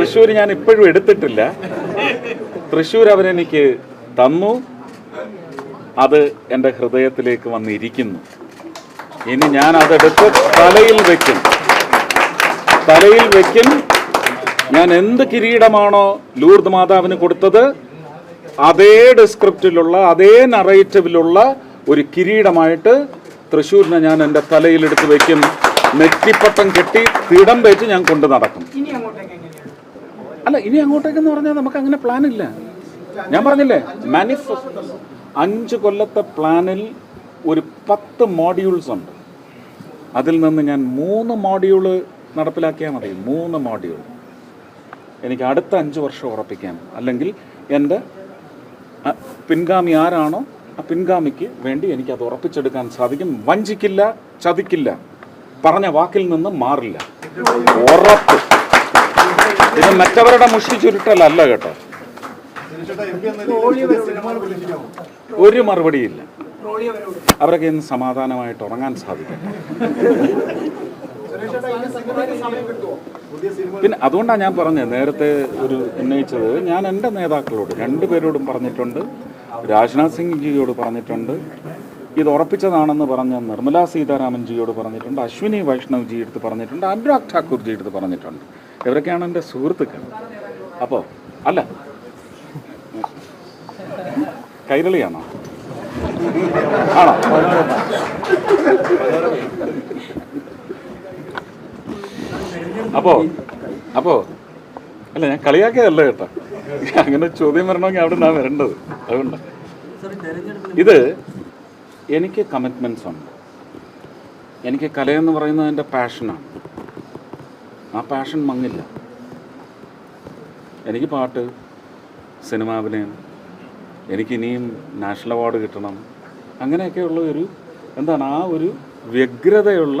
തൃശ്ശൂർ ഞാൻ ഇപ്പോഴും എടുത്തിട്ടില്ല. തൃശ്ശൂർ അവരെനിക്ക് തന്നു. അത് എന്റെ ഹൃദയത്തിലേക്ക് വന്നിരിക്കുന്നു. ഇനി ഞാൻ അതെടുത്ത് തലയിൽ വെക്കും. തലയിൽ വെക്കും. ഞാൻ എന്ത് കിരീടമാണോ ലൂർദ് മാതാവിന് കൊടുത്തത് അതേ ഡിസ്ക്രിപ്റ്റിലുള്ള അതേ നറേറ്റീവിലുള്ള ഒരു കിരീടമായിട്ട് തൃശ്ശൂരിനെ ഞാൻ എന്റെ തലയിൽ എടുത്ത് വെക്കും. നെറ്റിപ്പട്ടം കെട്ടി തിടം വെച്ച് ഞാൻ കൊണ്ടു നടക്കും. അല്ല ഇനി അങ്ങോട്ടേക്കെന്ന് പറഞ്ഞാൽ നമുക്ക് അങ്ങനെ പ്ലാൻ ഇല്ല. ഞാൻ പറഞ്ഞില്ലേ മാനിഫെസ്റ്റോ അഞ്ച് കൊല്ലത്തെ പ്ലാനിൽ ഒരു പത്ത് മോഡ്യൂൾസ് ഉണ്ട്. അതിൽ നിന്ന് ഞാൻ മൂന്ന് മോഡ്യൂൾ നടപ്പിലാക്കിയാൽ മതി. മൂന്ന് മോഡ്യൂൾ എനിക്ക് അടുത്ത അഞ്ച് വർഷം ഉറപ്പിക്കാൻ അല്ലെങ്കിൽ എന്റെ പിൻഗാമി ആരാണോ ആ പിൻഗാമിക്ക് വേണ്ടി എനിക്ക് അത് ഉറപ്പിച്ചെടുക്കാൻ സാധിക്കും. വഞ്ചിക്കില്ല ചതിക്കില്ല. പറഞ്ഞ വാക്കിൽ നിന്ന് മാറില്ല. ഉറപ്പ്. ഇത് മറ്റവരുടെ മുഷ്ടി ചുരുട്ടലല്ല കേട്ടോ. ഒരു മറുപടിയില്ല. അവരൊക്കെ ഇന്ന് സമാധാനമായിട്ട് ഉറങ്ങാൻ സാധിക്കും പിന്നെ അതുകൊണ്ടാണ് ഞാൻ പറഞ്ഞത് നേരത്തെ ഒരു ഉന്നയിച്ചത് ഞാൻ എന്റെ നേതാക്കളോട് രണ്ടുപേരോടും പറഞ്ഞിട്ടുണ്ട് രാജ്നാഥ് സിംഗ് ജിയോട് പറഞ്ഞിട്ടുണ്ട് ഇത് ഉറപ്പിച്ചതാണെന്ന് പറഞ്ഞ നിർമ്മലാ സീതാരാമൻ ജിയോട് പറഞ്ഞിട്ടുണ്ട് അശ്വിനി വൈഷ്ണവ് ജി എടുത്ത് പറഞ്ഞിട്ടുണ്ട് അനുരാഗ് ഠാക്കൂർ ജി എടുത്ത് പറഞ്ഞിട്ടുണ്ട്. ഇവരൊക്കെയാണ് എന്റെ സുഹൃത്തുക്കൾ. അപ്പോൾ അല്ല. കൈരളിയാണോ? ആണോ? അപ്പോ അപ്പോ അല്ല ഞാൻ കളിയാക്കിയതല്ല കേട്ടോ. അങ്ങനെ ചോദ്യം വരണമെങ്കിൽ അവിടെ നിന്നാണ് വരേണ്ടത്. അതുകൊണ്ട്. ഇത് എനിക്ക് കമ്മിറ്റ്മെന്റ്സ് ഉണ്ട്. എനിക്ക് കലയെന്ന് പറയുന്നത് എന്റെ പാഷനാണ് ആ പാഷൻ മങ്ങില്ല. എനിക്ക് പാട്ട് സിനിമ അഭിനയം എനിക്കിനിയും നാഷണൽ അവാർഡ് കിട്ടണം. അങ്ങനെയൊക്കെയുള്ള ഒരു എന്താണ് ആ ഒരു വ്യഗ്രതയുള്ള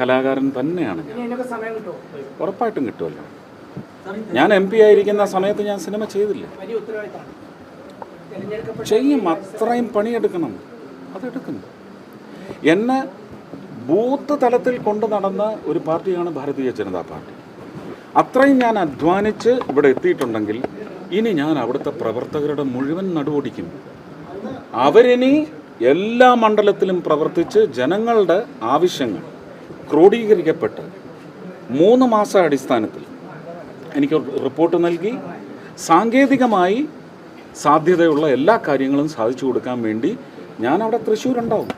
കലാകാരൻ തന്നെയാണ് ഞാൻ. ഉറപ്പായിട്ടും കിട്ടുമല്ലോ. ഞാൻ എം പി ആയിരിക്കുന്ന സമയത്ത് ഞാൻ സിനിമ ചെയ്തില്ല? ചെയ്യും അത്രയും പണിയെടുക്കണം. അതെടുക്കുന്നു. എന്നെ ബൂത്ത് തലത്തിൽ കൊണ്ടു നടന്ന ഒരു പാർട്ടിയാണ് ഭാരതീയ ജനതാ പാർട്ടി. അത്രയും ഞാൻ അധ്വാനിച്ച് ഇവിടെ എത്തിയിട്ടുണ്ടെങ്കിൽ ഇനി ഞാൻ അവിടുത്തെ പ്രവർത്തകരുടെ മുഴുവൻ നടുവൊടിക്കും. അവരിനി എല്ലാ മണ്ഡലത്തിലും പ്രവർത്തിച്ച് ജനങ്ങളുടെ ആവശ്യങ്ങൾ ക്രോഡീകരിക്കപ്പെട്ട് മൂന്ന് മാസ അടിസ്ഥാനത്തിൽ എനിക്ക് റിപ്പോർട്ട് നൽകി. സാങ്കേതികമായി സാധ്യതയുള്ള എല്ലാ കാര്യങ്ങളും സാധിച്ചു കൊടുക്കാൻ വേണ്ടി ഞാൻ അവിടെ തൃശ്ശൂരുണ്ടാവും.